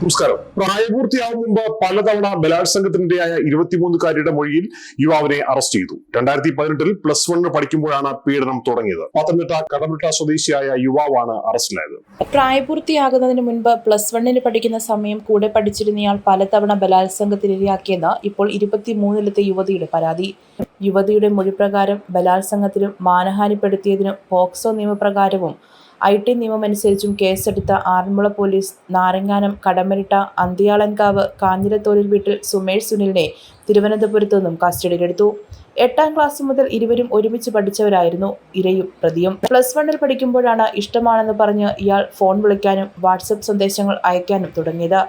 നമസ്കാരം. പ്രായപൂർത്തിയാവും മുമ്പ് പലതവണ ബലാത്സംഗത്തിനിരയായ ഇരുപത്തിമൂന്നുകാരിയുടെ മൊഴിയിൽ യുവാവിനെ അറസ്റ്റ് ചെയ്തു. രണ്ടായിരത്തി പതിനെട്ടിൽ പ്ലസ് വണ്ണിന് പഠിക്കുമ്പോഴാണ് പീഡനം തുടങ്ങിയത്. പത്തനംതിട്ട കടമിട്ട സ്വദേശിയായ യുവാവാണ് അറസ്റ്റിലായത് പ്രായപൂർത്തിയാകുന്നതിന് മുൻപ് പ്ലസ് വണ്ണിന് പഠിക്കുന്ന സമയം കൂടെ പഠിച്ചിരുന്നയാൾ പലതവണ ബലാത്സംഗത്തിനിരയാക്കിയെന്ന് ഇപ്പോൾ ഇരുപത്തിമൂന്നിലത്തെ യുവതിയുടെ പരാതി. യുവതിയുടെ മൊഴിപ്രകാരം ബലാത്സംഗത്തിനും മാനഹാനിപ്പെടുത്തിയതിനും പോക്സോ നിയമപ്രകാരവും ഐ ടി നിയമമനുസരിച്ചും കേസെടുത്ത ആറന്മുള പോലീസ് നാരങ്ങാനം കടമരിട്ട അന്തിയാളൻകാവ് കാഞ്ഞിരത്തോലിൽ വീട്ടിൽ സുമേഷ് സുനിലിനെ തിരുവനന്തപുരത്തു നിന്നും കസ്റ്റഡിയിലെടുത്തു. എട്ടാം ക്ലാസ് മുതൽ ഇരുവരും ഒരുമിച്ച് പഠിച്ചവരായിരുന്നു ഇരയും പ്രതിയും. പ്ലസ് വണ്ണിൽ പഠിക്കുമ്പോഴാണ് ഇഷ്ടമാണെന്ന് പറഞ്ഞ് ഇയാൾ ഫോൺ വിളിക്കാനും വാട്സപ്പ് സന്ദേശങ്ങൾ അയക്കാനും തുടങ്ങിയത്.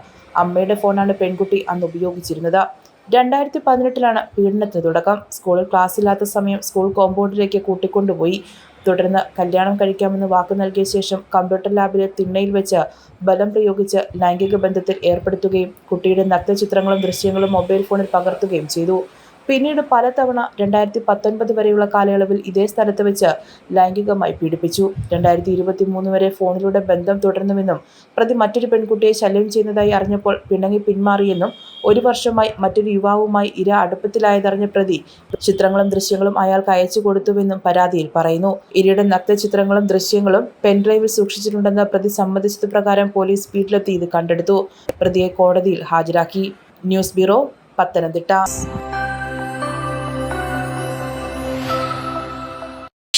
അമ്മയുടെ ഫോണാണ് പെൺകുട്ടി അന്ന് ഉപയോഗിച്ചിരുന്നത്. രണ്ടായിരത്തി പതിനെട്ടിലാണ് പീഡനത്തിന് തുടക്കം. സ്കൂളിൽ ക്ലാസ് ഇല്ലാത്ത സമയം സ്കൂൾ കോമ്പൗണ്ടിലേക്ക് കൂട്ടിക്കൊണ്ടുപോയി. തുടർന്ന് കല്യാണം കഴിക്കാമെന്ന് വാക്ക് നൽകിയ ശേഷം കമ്പ്യൂട്ടർ ലാബിലെ തിണ്ണയിൽ വെച്ച് ബലം പ്രയോഗിച്ച് ലൈംഗിക ബന്ധത്തിൽ ഏർപ്പെടുത്തുകയും കുട്ടിയുടെ നഗ്നചിത്രങ്ങളും ദൃശ്യങ്ങളും മൊബൈൽ ഫോണിൽ പകർത്തുകയും ചെയ്തു. പിന്നീട് പലതവണ രണ്ടായിരത്തി പത്തൊൻപത് വരെയുള്ള കാലയളവിൽ ഇതേ സ്ഥലത്ത് വെച്ച് ലൈംഗികമായി പീഡിപ്പിച്ചു. രണ്ടായിരത്തി ഇരുപത്തി മൂന്ന് വരെ ഫോണിലൂടെ ബന്ധം തുടർന്നുവെന്നും പ്രതി മറ്റൊരു പെൺകുട്ടിയെ ശല്യം ചെയ്യുന്നതായി അറിഞ്ഞപ്പോൾ പിണങ്ങി പിന്മാറിയെന്നും ഒരു വർഷമായി മറ്റൊരു യുവാവുമായി ഇര അടുപ്പത്തിലായതറിഞ്ഞ പ്രതി ചിത്രങ്ങളും ദൃശ്യങ്ങളും അയാൾക്ക് അയച്ചു കൊടുത്തുവെന്നും പരാതിയിൽ പറയുന്നു. ഇരയുടെ നഗ്നചിത്രങ്ങളും ദൃശ്യങ്ങളും പെൻഡ്രൈവിൽ സൂക്ഷിച്ചിട്ടുണ്ടെന്ന പ്രതി സമ്മതിച്ചത് പ്രകാരം പോലീസ് വീട്ടിലെത്തി ഇത് കണ്ടെടുത്തു. പ്രതിയെ കോടതിയിൽ ഹാജരാക്കി. News bureau Pathanamthitta.